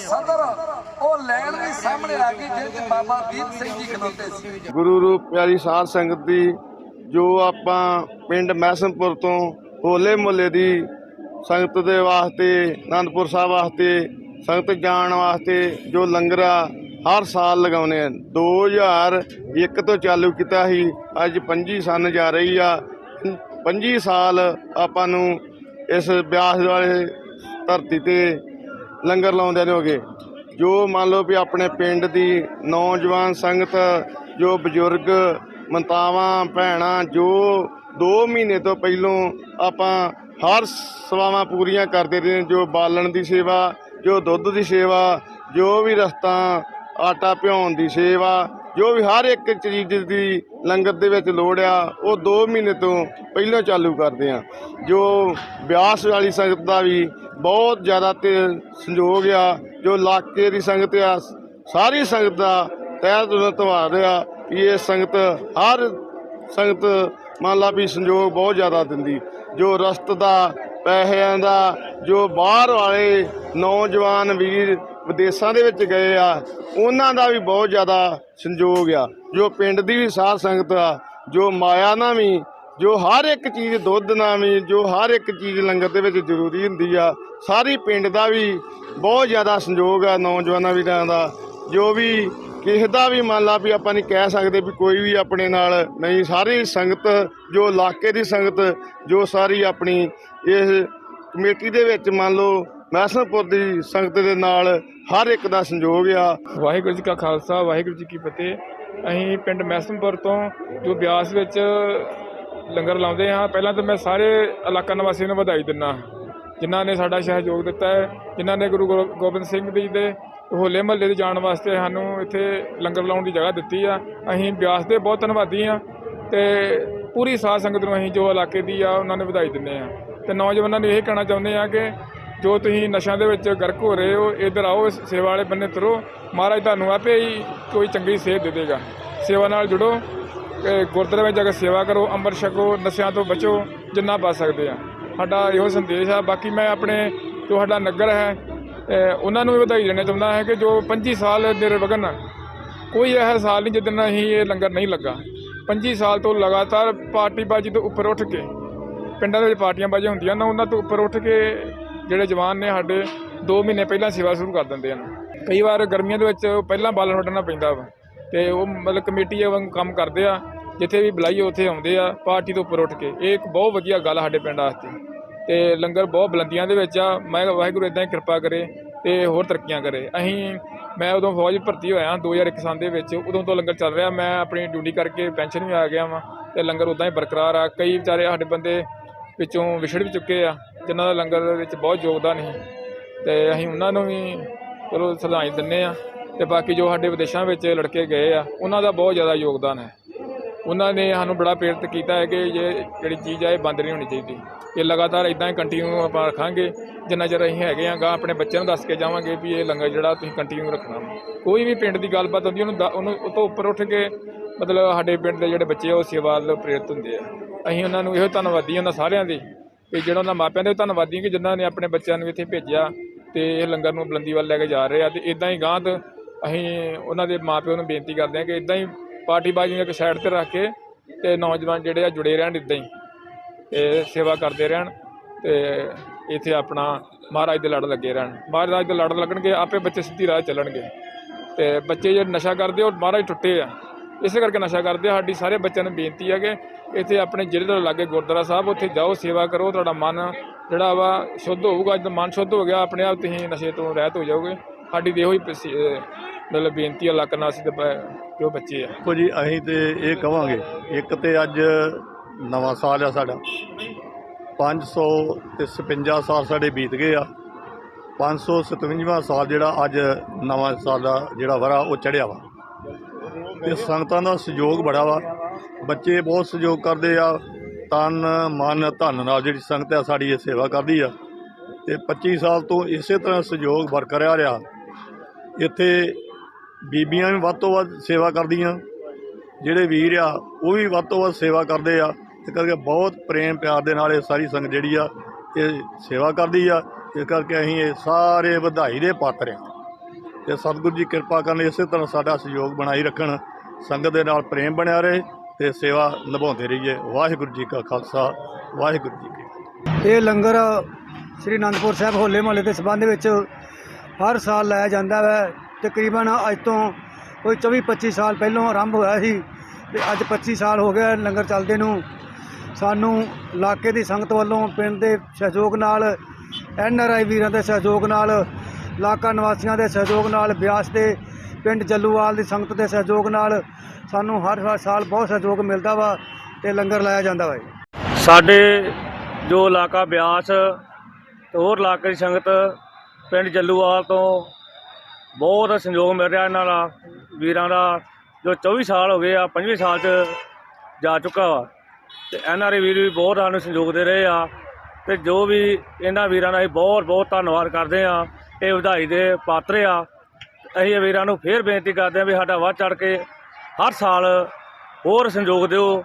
ਸਦਰ, ਉਹ ਲੈਣ ਵੀ ਸਾਹਮਣੇ ਆ ਗਈ ਜਿਹਦੇ ਬਾਬਾ ਦੀਪ ਸਿੰਘ ਜੀ ਖਲੋਤੇ ਸੀ। ਗੁਰੂ ਰੂਪ ਪਿਆਰੀ ਸਾਧ ਸੰਗਤ ਦੀ, ਜੋ ਆਪਾਂ ਪਿੰਡ ਮਹਿਸਨਪੁਰ ਤੋਂ ਹੋਲੇ ਮੁਹੱਲੇ ਦੀ ਸੰਗਤ ਦੇ ਵਾਸਤੇ, ਅਨੰਦਪੁਰ ਸਾਹਿਬ ਵਾਸਤੇ, ਸੰਗਤ ਜਾਣ ਵਾਸਤੇ ਜੋ ਲੰਗਰ ਆ, ਹਰ ਸਾਲ ਲਗਾਉਨੇ ਆ। 2001 ਤੋਂ ਚਾਲੂ ਕੀਤਾ ਸੀ, ਅੱਜ 25 ਸਨ ਜਾ ਰਹੀ ਆ। 25 ਸਾਲ ਆਪਾਂ ਨੂੰ ਇਸ ਬਿਆਸ ਵਾਲੇ ਧਰਤੀ ਤੇ ਲੰਗਰ ਲਾਉਂਦੇ ਨੇ ਹੋਗੇ। ਜੋ ਮੰਨ ਲਓ ਵੀ ਆਪਣੇ ਪਿੰਡ ਦੀ ਨੌਜਵਾਨ ਸੰਗਤ, ਜੋ ਬਜ਼ੁਰਗ, ਮੰਤਾਵਾਂ, ਭੈਣਾਂ, ਜੋ 2 ਮਹੀਨੇ ਤੋਂ ਪਹਿਲੋਂ ਆਪਾਂ ਹਰ ਸੇਵਾਵਾਂ ਪੂਰੀਆਂ ਕਰਦੇ ਰਹੇ ਜੋ ਬਾਲਣ ਦੀ ਸੇਵਾ, ਜੋ ਦੁੱਧ ਦੀ ਸੇਵਾ, ਜੋ ਵੀ ਰਸਤਾ, ਆਟਾ ਭਿਉਣ ਦੀ ਸੇਵਾ, ਜੋ ਵੀ ਹਰ ਇੱਕ ਚੀਜ਼ ਦੀ ਲੰਗਰ ਦੇ ਵਿੱਚ ਲੋੜ ਆ, ਉਹ 2 ਮਹੀਨੇ ਤੋਂ ਪਹਿਲਾਂ ਚਾਲੂ ਕਰਦੇ ਆ। ਜੋ ਬਿਆਸ ਵਾਲੀ ਸੰਗਤ ਦਾ ਵੀ ਬਹੁਤ ਜ਼ਿਆਦਾ ਤੇ ਸੰਯੋਗ ਆ, ਜੋ ਇਲਾਕੇ ਦੀ ਸੰਗਤ ਆ, ਸਾਰੀ ਸੰਗਤ ਦਾ ਤਹਿ ਦਿਲੋਂ ਧੰਨਵਾਦ ਆ ਕਿ ਇਹ ਸੰਗਤ, ਹਰ ਸੰਗਤ ਮੰਨ ਲਾ ਵੀ ਸੰਯੋਗ ਬਹੁਤ ਜ਼ਿਆਦਾ ਦਿੰਦੀ। ਜੋ ਰਸਤ ਦਾ, ਪੈਸਿਆਂ ਦਾ, ਜੋ ਬਾਹਰ ਵਾਲੇ ਨੌਜਵਾਨ ਵੀਰ ਵਿਦੇਸ਼ਾਂ ਦੇ ਵਿੱਚ ਗਏ ਆ, ਉਹਨਾਂ ਦਾ ਵੀ ਬਹੁਤ ਜ਼ਿਆਦਾ ਸੰਯੋਗ ਆ। ਜੋ ਪਿੰਡ ਦੀ ਵੀ ਸਾਧ ਸੰਗਤ ਆ, ਜੋ ਮਾਇਆ ਨਾਲ ਵੀ ਜੋ ਹਰ ਇੱਕ ਚੀਜ਼ ਦੁੱਧ ਨਾਲ ਵੀ, ਜੋ ਹਰ ਇੱਕ ਚੀਜ਼ ਲੰਗਰ ਦੇ ਵਿੱਚ ਜ਼ਰੂਰੀ ਹੁੰਦੀ ਆ, ਸਾਰੀ ਪਿੰਡ ਦਾ ਵੀ ਬਹੁਤ ਜ਼ਿਆਦਾ ਸੰਯੋਗ ਆ, ਨੌਜਵਾਨਾਂ ਵੀਰਾਂ ਦਾ। ਜੋ ਵੀ ਕਿਸੇ ਦਾ ਵੀ ਮੰਨ ਲਾ ਵੀ ਆਪਾਂ ਨਹੀਂ ਕਹਿ ਸਕਦੇ ਵੀ ਕੋਈ ਵੀ ਆਪਣੇ ਨਾਲ ਨਹੀਂ, ਸਾਰੀ ਸੰਗਤ, ਜੋ ਇਲਾਕੇ ਦੀ ਸੰਗਤ, ਜੋ ਸਾਰੀ ਆਪਣੀ ਇਸ ਕਮੇਟੀ ਦੇ ਵਿੱਚ ਮੰਨ ਲਓ ਮਹਿਸਨਪੁਰ ਦੀ ਸੰਗਤ ਦੇ ਨਾਲ ਹਰ ਇੱਕ ਦਾ ਸੰਯੋਗ ਆ। ਵਾਹਿਗੁਰੂ ਜੀ ਕਾ ਖਾਲਸਾ, ਵਾਹਿਗੁਰੂ ਜੀ ਕੀ ਫਤਿਹ। ਅਸੀਂ ਪਿੰਡ ਮੈਸਮਪੁਰ ਤੋਂ ਜੋ ਬਿਆਸ ਵਿੱਚ ਲੰਗਰ ਲਾਉਂਦੇ ਹਾਂ। ਪਹਿਲਾਂ ਤਾਂ ਮੈਂ ਸਾਰੇ ਇਲਾਕਾ ਨਿਵਾਸੀਆਂ ਨੂੰ ਵਧਾਈ ਦਿੰਦਾ ਜਿਨ੍ਹਾਂ ਨੇ ਸਾਡਾ ਸਹਿਯੋਗ ਦਿੱਤਾ ਹੈ, ਜਿਨ੍ਹਾਂ ਨੇ ਗੁਰੂ ਗੋ- ਗੋਬਿੰਦ ਸਿੰਘ ਜੀ ਦੇ ਹੋਲੇ ਮਹੱਲੇ ਦੇ ਜਾਣ ਵਾਸਤੇ ਸਾਨੂੰ ਇੱਥੇ ਲੰਗਰ ਲਾਉਣ ਦੀ ਜਗ੍ਹਾ ਦਿੱਤੀ ਆ। ਅਸੀਂ ਬਿਆਸ ਦੇ ਬਹੁਤ ਧੰਨਵਾਦੀ ਆ ਤੇ ਪੂਰੀ ਸਾਧ ਸੰਗਤ ਨੂੰ ਅਸੀਂ ਜੋ ਇਲਾਕੇ ਦੀ ਆ, ਉਹਨਾਂ ਨੇ ਵਧਾਈ ਦਿੰਦੇ ਆ ਤੇ ਨੌਜਵਾਨਾਂ ਨੂੰ ਇਹ ਕਹਿਣਾ ਚਾਹੁੰਦੇ ਆ ਕਿ ਜੋ ਤੁਸੀਂ ਨਸ਼ਿਆਂ ਦੇ ਵਿੱਚ ਗਰਕ ਹੋ ਰਹੇ ਹੋ, ਇੱਧਰ ਆਓ ਸੇਵਾ ਵਾਲੇ ਬੰਨੇ ਤੁਰੋ। ਮਹਾਰਾਜ ਤੁਹਾਨੂੰ ਆਪੇ ਹੀ ਕੋਈ ਚੰਗੀ ਸੇਧ ਦੇ ਦੇਗਾ। ਸੇਵਾ ਨਾਲ ਜੁੜੋ। ਗੁਰਦੁਆਰੇ ਵਿੱਚ ਜਾ ਕੇ ਸੇਵਾ ਕਰੋ, ਅੰਮ੍ਰਿਤ ਛਕੋ, ਨਸ਼ਿਆਂ ਤੋਂ ਬਚੋ, ਜਿੰਨਾ ਬਚ ਸਕਦੇ ਆ। ਸਾਡਾ ਇਹੋ ਸੰਦੇਸ਼ ਆ। ਬਾਕੀ ਮੈਂ ਆਪਣੇ ਜੋ ਸਾਡਾ ਨਗਰ ਹੈ ਉਹਨਾਂ ਨੂੰ ਵੀ ਵਧਾਈ ਦੇਣਾ ਚਾਹੁੰਦਾ ਹੈ ਕਿ ਜੋ 25 ਸਾਲ ਨਿਰਵਗਨ ਕੋਈ ਇਹ ਸਾਲ ਨਹੀਂ ਜਿੱਦਣ ਅਸੀਂ ਇਹ ਲੰਗਰ ਨਹੀਂ ਲੱਗਾ। 25 ਸਾਲ ਤੋਂ ਲਗਾਤਾਰ ਪਾਰਟੀ ਬਾਜੀ ਤੋਂ ਉੱਪਰ ਉੱਠ ਕੇ, ਪਿੰਡਾਂ ਦੇ ਵਿੱਚ ਪਾਰਟੀਆਂ ਬਾਜੀਆਂ ਹੁੰਦੀਆਂ ਨਾ, ਉਹਨਾਂ ਤੋਂ ਉੱਪਰ ਉੱਠ ਕੇ ਜਿਹੜੇ ਜਵਾਨ ਨੇ ਸਾਡੇ 2 ਮਹੀਨੇ ਪਹਿਲਾਂ ਸੇਵਾ ਸ਼ੁਰੂ ਕਰ ਦਿੰਦੇ ਹਨ। ਕਈ ਵਾਰ ਗਰਮੀਆਂ ਦੇ ਵਿੱਚ ਪਹਿਲਾਂ ਬਾਲਣ ਵੱਢਣਾ ਪੈਂਦਾ ਵਾ। ਤੇ ਉਹ ਮਤਲਬ ਕਮੇਟੀ ਵਾਂਗ ਕੰਮ ਕਰਦੇ ਆ, ਜਿੱਥੇ ਵੀ ਬੁਲਾਈਏ ਉੱਥੇ ਆਉਂਦੇ ਆ, ਪਾਰਟੀ ਤੋਂ ਉੱਪਰ ਉੱਠ ਕੇ। ਇਹ ਇੱਕ ਬਹੁਤ ਵਧੀਆ ਗੱਲ ਸਾਡੇ ਪਿੰਡ ਵਾਸਤੇ। ਤੇ ਲੰਗਰ ਬਹੁਤ ਬੁਲੰਦੀਆਂ ਦੇ ਵਿੱਚ ਆ, ਮੈਂ ਵਾਹਿਗੁਰੂ ਇਦਾਂ ਹੀ ਕਿਰਪਾ ਕਰੇ ਤੇ ਹੋਰ ਤਰੱਕੀਆਂ ਕਰੇ। ਅਸੀਂ, ਮੈਂ ਉਦੋਂ ਫੌਜ ਭਰਤੀ ਹੋਇਆ 2001 ਸਾਲ ਦੇ ਵਿੱਚ, ਉਦੋਂ ਤੋਂ ਲੰਗਰ ਚੱਲ ਰਿਹਾ, ਮੈਂ ਆਪਣੀ ਡਿਊਟੀ ਕਰਕੇ ਪੈਨਸ਼ਨ ਵੀ ਆ ਗਿਆ ਵਾਂ ਤੇ ਲੰਗਰ ਉਦਾਂ ਹੀ ਬਰਕਰਾਰ ਆ। ਕਈ ਵਿਚਾਰੇ ਸਾਡੇ ਬੰਦੇ ਵਿੱਚੋਂ ਵਿਛੜ ਵੀ ਚੁੱਕੇ ਆ, ਜਿਨ੍ਹਾਂ ਦਾ ਲੰਗਰ ਵਿੱਚ ਬਹੁਤ ਯੋਗਦਾਨ ਸੀ। ਤੇ ਅਸੀਂ ਉਹਨਾਂ ਨੂੰ ਵੀ ਚਲੋ ਸਲਾਈ ਦਿੰਨੇ ਆ। ਤੇ ਬਾਕੀ ਜੋ ਸਾਡੇ ਵਿਦੇਸ਼ਾਂ ਵਿੱਚ ਲੜਕੇ ਗਏ ਆ, ਉਹਨਾਂ ਦਾ ਬਹੁਤ ਜ਼ਿਆਦਾ ਯੋਗਦਾਨ ਹੈ। ਉਹਨਾਂ ਨੇ ਸਾਨੂੰ ਬੜਾ ਪ੍ਰੇਰਿਤ ਕੀਤਾ ਹੈ ਕਿ ਇਹ ਜਿਹੜੀ ਚੀਜ਼ ਆ, ਇਹ ਬੰਦ ਨਹੀਂ ਹੋਣੀ ਚਾਹੀਦੀ। ਇਹ ਲਗਾਤਾਰ ਇਦਾਂ ਹੀ ਕੰਟੀਨਿਊ ਆਪਾਂ ਰੱਖਾਂਗੇ, ਜਿੰਨਾ ਚਿਰ ਅਸੀਂ ਹੈਗੇ ਆ ਗਾ ਆਪਣੇ ਬੱਚਿਆਂ ਨੂੰ ਦੱਸ ਕੇ ਜਾਵਾਂਗੇ ਵੀ ਇਹ ਲੰਗਰ ਜਿਹੜਾ ਤੁਸੀਂ ਕੰਟੀਨਿਊ ਰੱਖਣਾ। ਵਾ। ਕੋਈ ਵੀ ਪਿੰਡ ਦੀ ਗੱਲਬਾਤ ਹੁੰਦੀ, ਉਹਨੂੰ ਦ- ਉਹਨੂੰ ਉਹ ਤੋਂ ਉੱਪਰ ਉੱਠ ਕੇ ਮਤਲਬ ਸਾਡੇ ਪਿੰਡ ਦੇ ਜਿਹੜੇ ਬੱਚੇ ਆ, ਉਹ ਸੇਵਾ ਵੱਲ ਪ੍ਰੇਰਿਤ ਹੁੰਦੇ ਆ। ਅਸੀਂ ਉਹਨਾਂ ਨੂੰ ਇਹੋ ਧੰਨਵਾਦੀ ਉਹਨਾਂ ਸਾਰਿਆਂ ਦੇ ਕਿ ਜਿਹੜਾ ਉਹਨਾਂ ਮਾਪਿਆਂ ਦੇ ਧੰਨਵਾਦੀ ਕਿ ਜਿਨ੍ਹਾਂ ਨੇ ਆਪਣੇ ਬੱਚਿਆਂ ਨੂੰ ਇੱਥੇ ਭੇਜਿਆ ਤੇ ਇਹ ਲੰਗਰ ਨੂੰ ਬੁਲੰਦੀ ਵੱਲ ਲੈ ਕੇ ਜਾ ਰਹੇ ਆ, ਤੇ ਇਦਾਂ ਹੀ ਗਾਂਹ ਅਸੀਂ ਉਹਨਾਂ ਦੇ ਮਾਪਿਆਂ ਨੂੰ ਬੇਨਤੀ ਕਰਦੇ ਹਾਂ ਕਿ ਇਦਾਂ ਹੀ ਪਾਰਟੀਬਾਜ਼ੀ ਨੂੰ ਇੱਕ ਸਾਈਡ ਤੇ ਰੱਖ ਕੇ ਤੇ ਨੌਜਵਾਨ ਜਿਹੜੇ ਆ ਜੁੜੇ ਰਹਿਣ ਇਦਾਂ ਹੀ ਤੇ ਸੇਵਾ ਕਰਦੇ ਰਹਿਣ ਤੇ ਇੱਥੇ ਆਪਣਾ ਮਹਾਰਾਜ ਦੇ ਲੜ ਲੱਗੇ ਰਹਿਣ। ਮਹਾਰਾਜ ਦੇ ਲੜ ਲੱਗਣਗੇ, ਆਪੇ ਬੱਚੇ ਸਿੱਧੀ ਰਾਹ ਚੱਲਣਗੇ। ਤੇ ਬੱਚੇ ਜਿਹੜੇ ਨਸ਼ਾ ਕਰਦੇ ਉਹ ਮਹਾਰਾਜ ਟੁੱਟੇ ਆ। ਇਸੇ ਕਰਕੇ ਨਸ਼ਾ ਕਰਦੇ ਆ। ਸਾਡੀ ਸਾਰੇ ਬੱਚਿਆਂ ਨੂੰ ਬੇਨਤੀ ਹੈ ਕਿ ਇੱਥੇ ਆਪਣੇ ਜ਼ਿਲ੍ਹੇ ਤੋਂ ਲਾਗੇ ਗੁਰਦੁਆਰਾ ਸਾਹਿਬ, ਉੱਥੇ ਜਾਓ, ਸੇਵਾ ਕਰੋ, ਤੁਹਾਡਾ ਮਨ ਜਿਹੜਾ ਵਾ ਸ਼ੁੱਧ ਹੋਊਗਾ, ਜਦੋਂ ਮਨ ਸ਼ੁੱਧ ਹੋ ਗਿਆ, ਆਪਣੇ ਆਪ ਤੁਸੀਂ ਨਸ਼ੇ ਤੋਂ ਰਹਿਤ ਹੋ ਜਾਓਗੇ। ਸਾਡੀ ਤੇ ਇਹੋ ਹੀ ਪਸੀ- ਅਹ ਮਤਲਬ ਬੇਨਤੀ ਹੈ ਲੱਕ ਨਾਸੀ ਦੇ ਬ- ਜੋ ਬੱਚੇ ਆ। ਦੇਖੋ ਜੀ, ਅਸੀਂ ਤੇ ਇਹ ਕਵਾਂਗੇ, ਇੱਕ ਤੇ ਅੱਜ ਨਵਾਂ ਸਾਲ ਆ ਸਾਡਾ। 500 ਤੇ 56 ਸਾਲ ਸਾਡੇ ਬੀਤ ਗਏ ਆ। 557ਵਾਂ ਸਾਲ ਜਿਹੜਾ ਅੱਜ ਨਵਾਂ ਸਾਲ ਦਾ ਜਿਹੜਾ ਵਰਾ ਉਹ ਚੜਿਆ ਵਾ। ਤੇ ਸੰਗਤਾਂ ਦਾ ਸਹਿਯੋਗ ਬੜਾ ਵਾ। ਬੱਚੇ ਬਹੁਤ ਸਹਿਯੋਗ ਕਰਦੇ ਆ। ਤਨ, ਮਨ, ਧਨ ਨਾਲ ਜਿਹੜੀ ਸੰਗਤ ਆ ਸਾਡੀ ਇਹ ਸੇਵਾ ਕਰਦੀ ਆ। ਤੇ 25 ਸਾਲ ਤੋਂ ਇਸੇ ਤਰ੍ਹਾਂ ਸਹਿਯੋਗ ਬਰਕਰਾਰ ਰਿਹਾ। ਇੱਥੇ ਬੀਬੀਆਂ ਵੀ ਵੱਧ ਤੋਂ ਵੱਧ ਸੇਵਾ ਕਰਦੀਆਂ, ਜਿਹੜੇ ਵੀਰ ਆ, ਉਹ ਵੀ ਵੱਧ ਤੋਂ ਵੱਧ ਸੇਵਾ ਕਰਦੇ ਆ, ਇਸ ਕਰਕੇ ਬਹੁਤ ਪ੍ਰੇਮ ਪਿਆਰ ਦੇ ਨਾਲ ਇਹ ਸਾਰੀ ਸੰਗਤ ਜਿਹੜੀ ਆ, ਇਹ ਸੇਵਾ ਕਰਦੀ ਆ, ਇਸ ਕਰਕੇ ਅਸੀਂ ਇਹ ਸਾਰੇ ਵਧਾਈ ਦੇ ਪਾਤਰ ਆ। ਤੇ ਸਤਿਗੁਰੂ ਜੀ ਕਿਰਪਾ ਕਰਨ ਇਸੇ ਤਰ੍ਹਾਂ ਸਾਡਾ ਸਹਿਯੋਗ ਬਣਾਈ ਰੱਖਣ, ਸੰਗਤ ਦੇ ਨਾਲ ਪ੍ਰੇਮ ਬਣਿਆ ਰਹੇ ਤੇ ਸੇਵਾ ਨਿਭਾਉਂਦੇ ਰਹੀਏ। ਵਾਹਿਗੁਰੂ ਜੀ ਕਾ ਖਾਲਸਾ, ਵਾਹਿਗੁਰੂ ਜੀ ਕੀ ਇਹ ਲੰਗਰ ਸ੍ਰੀ ਅਨੰਦਪੁਰ ਸਾਹਿਬ ਹੋਲੇ ਮਹੱਲੇ ਦੇ ਸਬੰਧ ਵਿੱਚ ਹਰ ਸਾਲ ਲਾਇਆ ਜਾਂਦਾ ਹੈ ਤਕਰੀਬਨ ਅੱਜ ਤੋਂ ਕੋਈ 24 25 ਸਾਲ ਪਹਿਲਾਂ ਆਰੰਭ ਹੋਇਆ ਸੀ ਤੇ ਅੱਜ 25 ਸਾਲ ਹੋ ਗਏ ਲੰਗਰ ਚੱਲਦੇ ਨੂੰ। ਸਾਨੂੰ ਇਲਾਕੇ ਦੀ ਸੰਗਤ ਵੱਲੋਂ ਪਿੰਡ ਦੇ ਸਹਿਯੋਗ ਨਾਲ, ਐਨ ਆਰ ਆਈ ਵੀਰਾਂ ਦੇ ਸਹਿਯੋਗ ਨਾਲ, ਇਲਾਕਾ ਨਿਵਾਸੀਆਂ ਦੇ ਸਹਿਯੋਗ ਨਾਲ, ਬਿਆਸ ਦੇ ਪਿੰਡ ਜੱਲੂਵਾਲ ਦੀ ਸੰਗਤ ਦੇ ਸਹਿਯੋਗ ਨਾਲ ਸਾਨੂੰ ਹਰ ਹਰ ਸਾਲ ਬਹੁਤ ਸਹਿਯੋਗ ਮਿਲਦਾ ਵਾ ਤੇ ਲੰਗਰ ਲਾਇਆ ਜਾਂਦਾ ਵਾ ਸਾਡੇ ਜੋ ਇਲਾਕਾ ਬਿਆਸ ਤੇ ਹੋਰ ਇਲਾਕੇ ਦੀ ਸੰਗਤ ਪਿੰਡ ਜੱਲੂਵਾਲ ਤੋਂ ਬਹੁਤ ਸੰਯੋਗ ਮਿਲ ਰਿਹਾ ਇਹਨਾਂ ਦਾ, ਵੀਰਾਂ ਦਾ, ਜੋ 24 ਸਾਲ ਹੋ ਗਏ ਆ 25 ਸਾਲ ਚ ਜਾ ਚੁੱਕਾ ਵਾ। ਤੇ ਐਨਆਰਏ ਵੀਰ ਵੀ ਬਹੁਤ ਸਾਨੂੰ ਸੰਯੋਗ ਦੇ ਰਹੇ ਆ। ਤੇ ਜੋ ਵੀ ਇਹਨਾਂ ਵੀਰਾਂ ਦਾ ਅਸੀਂ ਬਹੁਤ ਬਹੁਤ ਧੰਨਵਾਦ ਕਰਦੇ ਆ। ਇਹ ਵਧਾਈ ਦੇ ਪਾਤਰ ਆ। ਅਸੀਂ ਇਹ ਵੀਰਾਂ ਨੂੰ ਫੇਰ ਬੇਨਤੀ ਕਰਦੇ ਆ ਵੀ ਸਾਡਾ ਵੱਧ ਚੜ ਕੇ ਹਰ ਸਾਲ ਹੋਰ ਸੰਯੋਗ ਦਿਓ,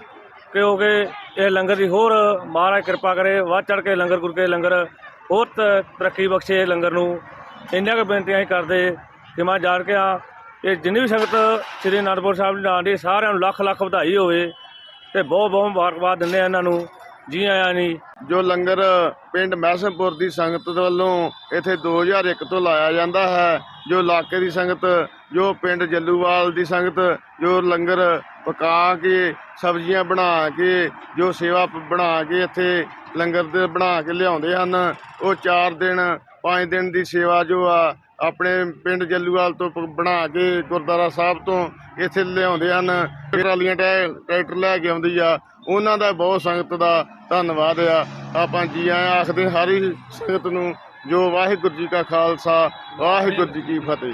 ਕਿਉਂਕਿ ਇਹ ਲੰਗਰ ਦੀ ਹੋਰ ਮਹਾਰਾਜ ਕਿਰਪਾ ਕਰੇ, ਵੱਧ ਚੜ ਕੇ ਲੰਗਰ ਗੁਰ ਕੇ ਲੰਗਰ ਹੋਰ ਤਰੱਕੀ ਬਖਸ਼ੇ ਲੰਗਰ ਨੂੰ। ਇੰਨੀਆਂ ਕੁ ਬੇਨਤੀਆਂ ਹੀ ਕਰਦੇ ਕਿ ਮੈਂ ਜਾਣ ਕੇ ਆ ਇਹ ਜਿੰਨੀ ਵੀ ਸੰਗਤ ਸ੍ਰੀ ਅਨੰਦਪੁਰ ਸਾਹਿਬ ਦੀ, ਸਾਰਿਆਂ ਨੂੰ ਲੱਖ ਲੱਖ ਵਧਾਈ ਹੋਵੇ ਤੇ ਬਹੁਤ ਬਹੁਤ ਮੁਬਾਰਕਬਾਦ ਦਿੰਦੇ ਆ ਇਹਨਾਂ ਨੂੰ, ਜੀ ਆਇਆਂ ਨਹੀਂ ਜੋ ਲੰਗਰ ਪਿੰਡ ਮਹਿਸਮਪੁਰ ਦੀ ਸੰਗਤ ਵੱਲੋਂ ਇੱਥੇ 2001 ਤੋਂ ਲਾਇਆ ਜਾਂਦਾ ਹੈ, ਜੋ ਇਲਾਕੇ ਦੀ ਸੰਗਤ ਜੋ ਪਿੰਡ ਜੱਲੂਵਾਲ ਦੀ ਸੰਗਤ, ਜੋ ਲੰਗਰ ਪਕਾ ਕੇ, ਸਬਜ਼ੀਆਂ ਬਣਾ ਕੇ, ਜੋ ਸੇਵਾ ਬਣਾ ਕੇ ਇੱਥੇ ਲੰਗਰ ਦੇ ਬਣਾ ਕੇ ਲਿਆਉਂਦੇ ਹਨ, ਉਹ 4 ਦਿਨ 5 ਦਿਨ ਦੀ ਸੇਵਾ ਜੋ ਆ, ਆਪਣੇ ਪਿੰਡ ਜੱਲੂਵਾਲ ਤੋਂ ਪ- ਬਣਾ ਕੇ ਗੁਰਦੁਆਰਾ ਸਾਹਿਬ ਤੋਂ ਇੱਥੇ ਲਿਆਉਂਦੇ ਹਨ। ਟਰਾਲੀਆਂ ਟਰੈ- ਟਰੈਕਟਰ ਲੈ ਕੇ ਆਉਂਦੀ ਆ। ਉਹਨਾਂ ਦਾ ਬਹੁਤ ਸੰਗਤ ਦਾ ਧੰਨਵਾਦ ਆ। ਆਪਾਂ ਜੀ ਆਇਆਂ ਆਖਦੇ ਹਰ ਹੀ ਸੰਗਤ ਨੂੰ ਜੋ ਵਾਹਿਗੁਰੂ ਜੀ ਕਾ ਖਾਲਸਾ, ਵਾਹਿਗੁਰੂ ਜੀ ਕੀ ਫਤਿਹ।